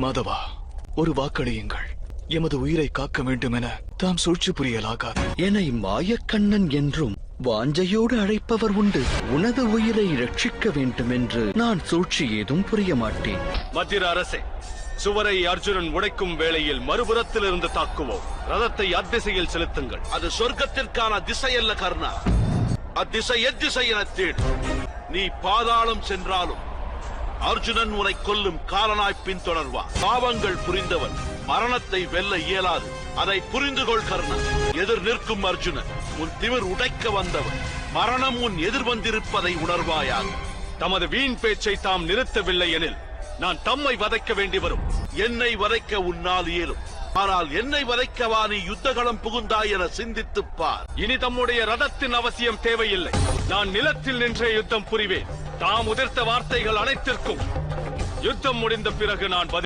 மாதவா ஒரு வாக்களியுங்கள். எமது உயிரை காக்க வேண்டும் என தாம் சூழ்ச்சி புரியலாகாது. என்னை மாயக்கண்ணன் என்றும் வாஞ்சையோடு அழைப்பவர் உண்டு. உனது உயிரை ரட்சிக்க வேண்டும் என்று நான் சூழ்ச்சி ஏதும் புரிய மாட்டேன் மத்திர அரசே சுவரை அர்ஜுனன் உடைக்கும் வேளையில் மறுபுறத்திலிருந்து தாக்குவோம். ரதத்தை அத்திசையில் செலுத்துங்கள். அது சொர்க்கத்திற்கான திசையல்ல கர்ணா. அத்திசை எத்திசை என தேடு. நீ பாதாளம் சென்றாலும் அர்ஜுனன் உனை கொல்லும் காலனாய் பின்தொடர்வார் பாவங்கள் புரிந்தவன் மரணத்தை வெல்ல இயலாது. அதை புரிந்து கொள் கர்ணன். எதிர் நிற்கும் அர்ஜுனன் உன் திமிர் உடைக்க வந்தவன். மரணம் உன் எதிர் வந்திருப்பதை உணர்வாயாக. தமது வீண் பேச்சை தாம் நிறுத்தவில்லை எனில் நான் தம்மை வதைக்க வேண்டி வரும். என்னை வதைக்க உன்னால் இயலும். ஆனால் என்னை வதைக்கவா நீ யுத்தகளம் புகுந்தாய் என சிந்தித்துப்பார் இனி தம்முடைய ரதத்தின் அவசியம் தேவையில்லை. நான் நிலத்தில் நின்றே யுத்தம் புரிவேன். தாம் உதிர்த்த வார்த்தைகள் அனைத்திற்கும் யுத்தம் முடிந்த பிறகு நான் பதில்